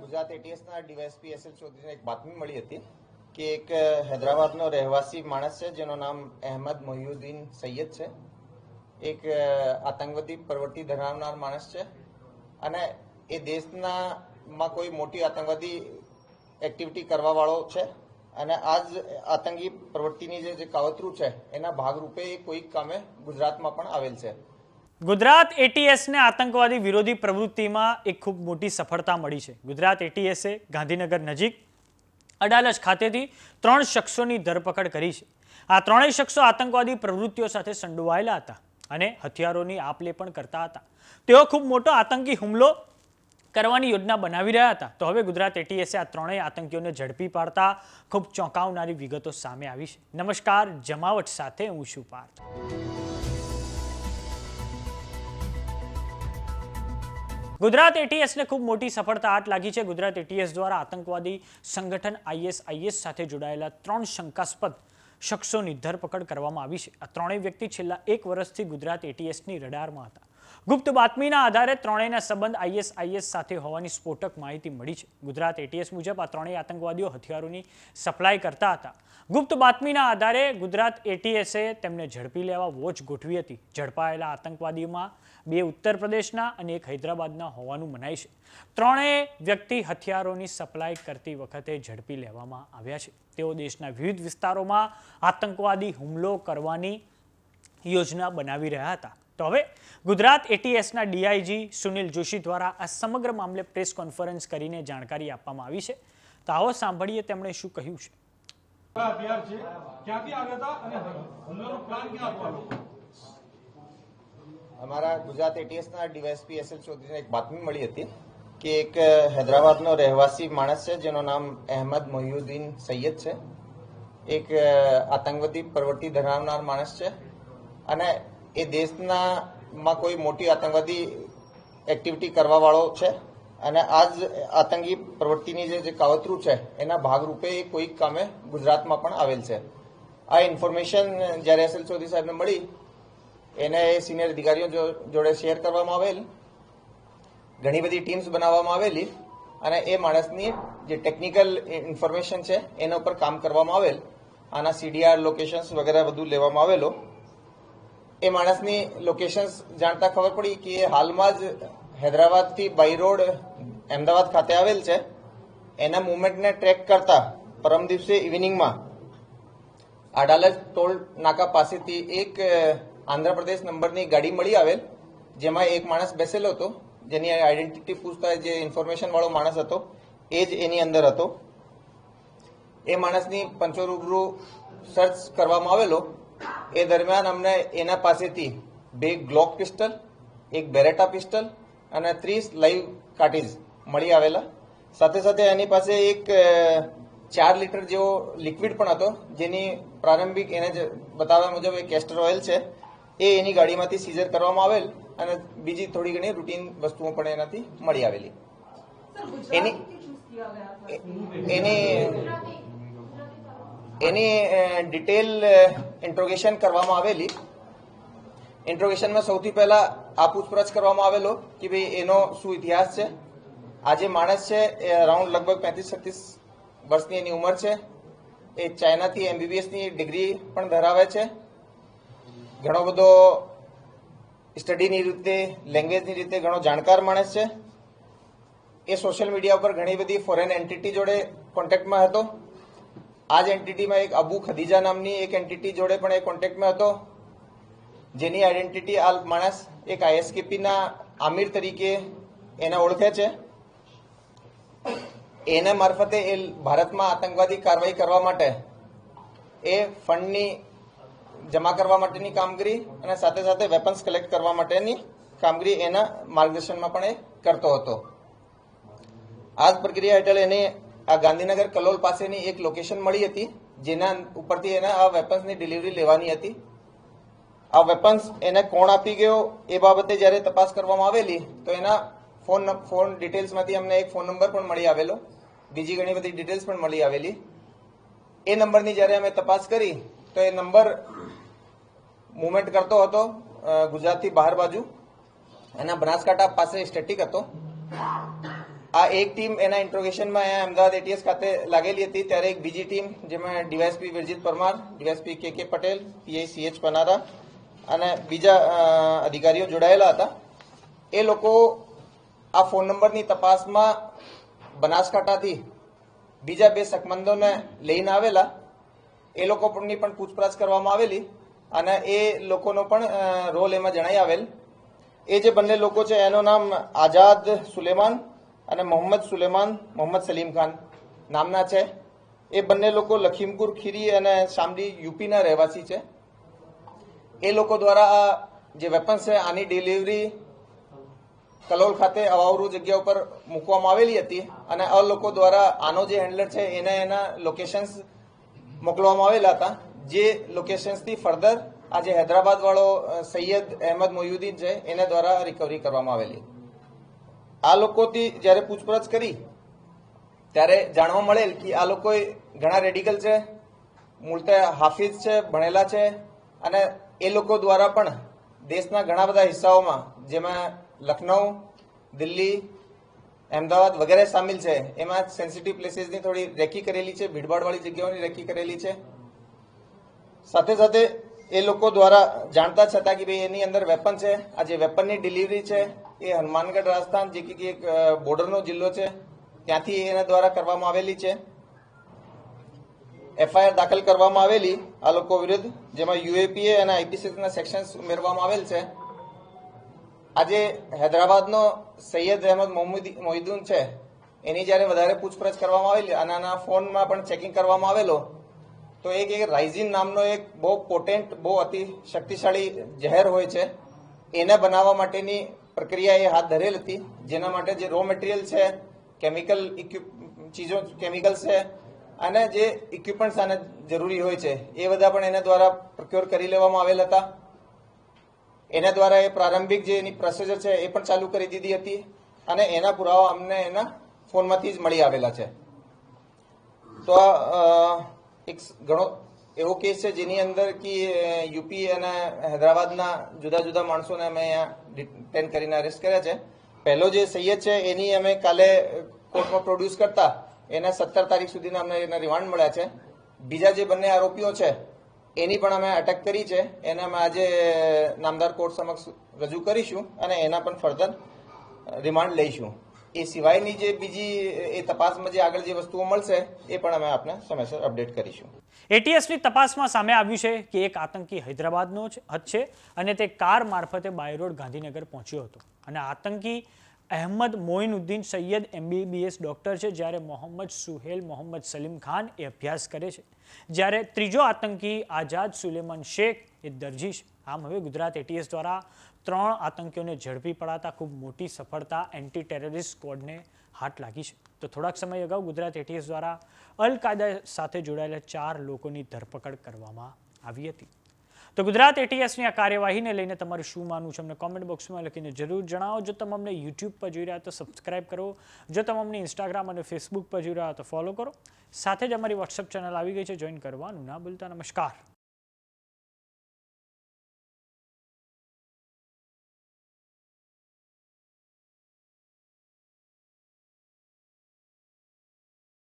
ગુજરાત એટીએસના DYSP SL ચૌધરીને એક બાતમી મળી હતી કે એક હૈદરાબાદનો રહેવાસી માણસ છે, જેનું નામ અહેમદ મોહિઉદ્દીન સૈયદ છે. એક આતંકવાદી પ્રવૃત્તિ ધરાવનાર માણસ છે અને એ દેશના માં કોઈ મોટી આતંકવાદી એક્ટિવિટી કરવાવાળો છે અને આ જ આતંકી પ્રવૃત્તિની જે કાવતરું છે, એના ભાગરૂપે એ કોઈક કામે ગુજરાતમાં પણ આવેલ છે. ગુજરાત એટીએસને આતંકવાદી વિરોધી પ્રવૃત્તિમાં એક ખૂબ મોટી સફળતા મળી છે. ગુજરાત એટીએસે ગાંધીનગર નજીક અડાલજ ખાતેથી ત્રણ શખ્સોની ધરપકડ કરી છે. આ ત્રણેય શખ્સો આતંકવાદી પ્રવૃત્તિઓ સાથે સંડોવાયેલા હતા અને હથિયારોની આપ લે પણ કરતા હતા. તેઓ ખૂબ મોટો આતંકી હુમલો કરવાની યોજના બનાવી રહ્યા હતા. તો હવે ગુજરાત એટીએસે આ ત્રણેય આતંકીઓને ઝડપી પાડતા ખૂબ ચોંકાવનારી વિગતો સામે આવી છે. નમસ્કાર, જમાવટ સાથે હું છું પાર્થ. ગુજરાત એટીએસને ખૂબ મોટી સફળતા આટ લાગી છે. ગુજરાત એટીએસ દ્વારા આતંકવાદી સંગઠન આઈએસઆઈએસ સાથે જોડાયેલા ત્રણ શંકાસ્પદ શખ્સોની ધરપકડ કરવામાં આવી છે. આ ત્રણેય વ્યક્તિ છેલ્લા એક વર્ષથી ગુજરાત એટીએસની રડારમાં હતા. ગુપ્ત બાતમીના આધારે ત્રણેયના સંબંધ આઈએસઆઈએસ સાથે હોવાની સ્ફોટક માહિતી મળી છે. ગુજરાત એટીએસ મુજબ આ ત્રણેય આતંકવાદીઓ હથિયારોની સપ્લાય કરતા હતા. ગુપ્ત બાતમીના આધારે ગુજરાત એટીએસે તેમને ઝડપી લેવા વોચ ગોઠવી હતી. ઝડપાયેલા આતંકવાદીઓમાં બે ઉત્તર પ્રદેશના અને એક હૈદરાબાદના હોવાનું મનાય છે. ત્રણેય વ્યક્તિ હથિયારોની સપ્લાય કરતી વખતે ઝડપી લેવામાં આવ્યા છે. તેઓ દેશના વિવિધ વિસ્તારોમાં આતંકવાદી હુમલો કરવાની યોજના બનાવી રહ્યા હતા. તો હવે ગુજરાત એટીએસના ડીઆઈજી સુનિલ જોશી દ્વારા આ સમગ્ર મામલે પ્રેસ કોન્ફરન્સ કરીને જાણકારી આપવામાં આવી છે. તો આવો સાંભળીએ તેમણે શું કહ્યું છે. હથિયાર છે ક્યાંથી આવ્યા હતા અને હુમલાનો પ્લાન ક્યાં હતો અમારા ગુજરાત એટીએસના ડીવાયએસપી એસએલ ચૌધરીને એક બાતમી મળી હતી કે એક હૈદરાબાદનો રહેવાસી માણસ છે જેનું નામ અહેમદ મોહિયુદ્દીન સૈયદ છે. એક આતંકવાદી પ્રવૃત્તિ ધરાવનાર માણસ છે. અને એ દેશના માં કોઈ મોટી આતંકવાદી એક્ટિવિટી કરવા વાળો છે? અને આ જ આતંકી પ્રવૃત્તિની જે કાવતરું છે, એના ભાગરૂપે એ કોઈક કામે ગુજરાતમાં પણ આવેલ છે. આ ઇન્ફોર્મેશન જ્યારે એસએલ ચૌધરી સાહેબને મળી, એને એ સિનિયર અધિકારીઓ જોડે શેર કરવામાં આવેલ, ઘણી બધી ટીમ્સ બનાવવામાં આવેલી, અને એ માણસની જે ટેકનિકલ ઇન્ફોર્મેશન છે, એના ઉપર કામ કરવામાં આવેલ, આના સીડીઆર લોકેશન્સ વગેરે બધું લેવામાં આવેલો એ માણસની લોકેશન્સ જાણતા ખબર પડી કે હાલમાં જ હૈદરાબાદથી બાય રોડ અમદાવાદ ખાતે આવેલ છે. એના મુવમેન્ટને ટ્રેક કરતા પરમ દિવસે ઇવનિંગમાં અડાલજ ટોલ નાકા પાસેથી એક આંધ્રપ્રદેશ નંબરની ગાડી મળી આવેલ, જેમાં એક માણસ બેસેલો હતો. જેની આઈડેન્ટિટી પૂછતા જે ઇન્ફોર્મેશન વાળો માણસ હતો, એ જ એની અંદર હતો. એ માણસની પંચો રૂબરૂ સર્ચ કરવામાં આવેલો. એ દરમિયાન અમને એના પાસેથી બે ગ્લોક પિસ્ટલ એક બેરેટા પિસ્ટલ અને ત્રીસ લાઈવ કાર્ટીજ મળી આવેલા. સાથે સાથે એની પાસે એક ચાર લીટર જેવો લિક્વિડ પણ હતો જેની પ્રારંભિક એને જ બતાવ્યા મુજબ એ કેસ્ટર ઓઇલ છે. એ એની ગાડીમાંથી સીઝર કરવામાં આવેલ અને બીજી થોડી ઘણી રૂટીન વસ્તુઓ પણ એનાથી મળી આવેલી. એની એની એની ડિટેલ ઇન્ટ્રોગેશન કરવામાં આવેલી. ઇન્ટ્રોગેશનમાં સૌથી પહેલા આ પૂછપરછ કરવામાં આવેલો કે ભાઈ એનો શું ઇતિહાસ છે? આ જે માણસ છે, એ અરાઉન્ડ લગભગ પેંત્રીસ છત્રીસ વર્ષની એની ઉંમર છે. એ ચાઇનાથી એમબીબીએસની ડિગ્રી પણ ધરાવે છે. ઘણો બધો સ્ટડીની રીતે લેંગ્વેજની રીતે ઘણો જાણકાર માણસ છે. એ સોશિયલ મીડિયા ઉપર ઘણી બધી ફોરેન એન્ટિટી જોડે કોન્ટેક્ટમાં હતો. આ જ એન્ટિટીમાં એક અબુ ખદીજા નામની એક એન્ટિટી જોડે પણ એ કોન્ટેક્ટમાં હતો. જેની આઈડેન્ટિટી આ માણસ એક આઈએસકેપીના આમિર તરીકે એને ઓળખે છે. એના મારફતે એ ભારતમાં આતંકવાદી કાર્યવાહી કરવા માટે એ ફંડની જમા કરવા માટેની કામગીરી અને સાથે સાથે વેપન્સ કલેક્ટ કરવા માટેની કામગીરી એના માર્ગદર્શનમાં પણ એ કરતો હતો. આ જ પ્રક્રિયા હેઠળ એને આ ગાંધીનગર કલોલ પાસેની એક લોકેશન મળી હતી, જેના ઉપરથી એને આ વેપન્સની ડિલિવરી લેવાની હતી. આ વેપન્સ એને કોણ આપી ગયો એ બાબતે જ્યારે તપાસ કરવામાં આવેલી, તો એના ફોન ફોન ડિટેલ્સમાંથી અમને એક ફોન નંબર પણ મળી આવેલો. બીજી ઘણી બધી ડિટેલ્સ પણ મળી આવેલી. એ નંબરની જ્યારે અમે તપાસ કરી, તો એ નંબર મુવમેન્ટ કરતો હતો ગુજરાતથી બહાર બાજુ. એના બનાસકાંઠા પાસે સ્ટેટિક હતો. આ એક ટીમ એના ઇન્ટ્રોગેશનમાં અહીંયા અમદાવાદ એટીએસ ખાતે લાગેલી હતી. ત્યારે એક બીજી ટીમ, જેમાં ડીવાયસપી વિરજીત પરમાર, ડીવાયસપી કે કે પટેલ, પીઆઈ સીએચ પનારા અને બીજા અધિકારીઓ જોડાયેલા હતા. એ લોકો આ ફોન નંબરની તપાસમાં બનાસકાંઠાથી બીજા બે શકમંદોને લઈને આવેલા. એ લોકો પણની પણ પૂછપરછ કરવામાં આવેલી અને એ લોકોનો પણ રોલ એમાં જણાઈ આવેલ. એ જે બંને લોકો છે, એનું નામ આઝાદ સુલેમાન અને મોહમ્મદ સુલેમાન, મોહમ્મદ સલીમ ખાન નામના છે. એ બંને લોકો લખીમપુર ખીરી અને શામડી યુપીના રહેવાસી છે. એ લોકો દ્વારા આ જે વેપન્સ છે, આની ડિલિવરી કલોલ ખાતે અવાવરૂ જગ્યા ઉપર મૂકવામાં આવેલી હતી અને આ લોકો દ્વારા આનો જે હેન્ડલર છે, એને એના લોકેશન્સ મોકલવામાં આવેલા હતા. જે લોકેશન્સથી ફર્ધર આ જે હૈદરાબાદ વાળો સૈયદ અહેમદ મોયુદ્દીન છે, એને દ્વારા રિકવરી કરવામાં આવેલી આ લોકોથી જ્યારે પૂછપરછ કરી, ત્યારે જાણવા મળેલ કે આ લોકો ઘણા રેડિકલ છે, મૂળતે હાફિઝ છે, ભણેલા છે, અને એ લોકો દ્વારા પણ દેશના ઘણા બધા હિસ્સાઓમાં, જેમાં લખનઉ દિલ્હી, અમદાવાદ વગેરે સામેલ છે, એમાં સેન્સિટિવ પ્લેસીસની થોડી રેકી કરેલી છે, ભીડભાડવાળી જગ્યાઓની રેકી કરેલી છે. સાથે સાથે એ લોકો દ્વારા જાણતા છતાં કે ભાઈ એની અંદર વેપન છે. આ જે વેપનની ડિલિવરી છે, એ હનુમાનગઢ રાજસ્થાન જે કે એક બોર્ડરનો જિલ્લો છે, ત્યાંથી એના દ્વારા કરવામાં આવેલી છે. એફઆઈઆર દાખલ કરવામાં આવેલી આ લોકો વિરુદ્ધ, જેમાં યુએપીએ અને આઈપીસીના સેક્શન્સ ઉમેરવામાં આવેલ છે. આજે હૈદરાબાદનો સૈયદ અહેમદ મોહિદ્દીન છે. એની જ્યારે વધારે પૂછપરછ કરવામાં આવેલી અને આના ફોનમાં પણ ચેકિંગ કરવામાં આવેલો. તો એક એક રાઇઝિન નામનો એક બહુ પોટેન્ટ બહુ અતિ શક્તિશાળી ઝેર હોય છે. એને બનાવવા માટેની પ્રક્રિયા એ હાથ ધરેલ હતી. જેના માટે જે રો મટીરિયલ છે કેમિકલ ચીજો કેમિકલ છે, અને જે ઇક્વિપમેન્ટ્સ આને જરૂરી હોય છે, એ બધા પણ એના દ્વારા પ્રોક્યોર કરી લેવામાં આવેલ હતા. એના દ્વારા એ પ્રારંભિક જે એની પ્રોસેસર છે, એ પણ ચાલુ કરી દીધી હતી. અને એના પુરાવા અમને એના ફોનમાંથી જ મળી આવેલા છે. તો એક ઘણો એવો કેસ છે જેની અંદર કે યુપી અને હૈદરાબાદના જુદા જુદા માણસોને અમે અહીંયા ડિટેન કરીને અરેસ્ટ કર્યા છે. પહેલો જે સૈયદ છે, એની અમે કાલે કોર્ટમાં પ્રોડ્યુસ કરતા. એના સત્તર તારીખ સુધીના અમને એના રિમાન્ડ મળ્યા છે. બીજા જે બંને આરોપીઓ છે, એની પણ અમે અટક કરી છે. એને અમે આજે નામદાર કોર્ટ સમક્ષ રજૂ કરીશું અને એના પણ ફર્ધર રિમાન્ડ લઈશું. એ સિવાયની જે બીજી, એ તપાસમાં જે આગળ જે વસ્તુઓ મળશે, એ પણ અમે આપને સમયસર અપડેટ કરીશું. એટીએસની તપાસમાં સામે આવ્યું છે કે એક આતંકી હૈદરાબાદનો જ છે અને તે કાર મારફતે બાય રોડ ગાંધીનગર પહોંચ્યો હતો. અને આતંકી અહેમદ મોઇનુદ્દીન સૈયદ એમબીબીએસ ડોક્ટર છે, જ્યારે મોહમ્મદ સુહેલ મોહમ્મદ સલીમ ખાન એ અભ્યાસ કરે છે. જ્યારે ત્રીજો આતંકી આઝાદ સુલેમાન શેખ એ દરજી છે. આમ હવે ગુજરાત એટીએસ દ્વારા ત્રણ આતંકીઓને ઝડપી પડાતા ખૂબ મોટી સફળતા એન્ટી ટેરરિસ્ટ સ્ક્વોડને હાથ લાગી છે. તો થોડાક સમય અગાઉ ગુજરાત એટીએસ દ્વારા અલ કાયદા સાથે જોડાયેલા ચાર લોકોની ધરપકડ કરવામાં આવી હતી. તો ગુજરાત એટીએસની આ કાર્યવાહીને લઈને તમારું શું માનવું છે? અમને કોમેન્ટ બોક્સમાં લખીને જરૂર જણાવો. જો તમે અમને યુટ્યુબ પર જોઈ રહ્યા તો સબસ્ક્રાઇબ કરો. જો તમે અમને ઇન્સ્ટાગ્રામ અને ફેસબુક પર જોઈ રહ્યા તો ફોલો કરો. સાથે જ અમારી વોટ્સઅપ ચેનલ આવી ગઈ છે. જોઈન કરવાનું ના ભૂલતા. નમસ્કાર.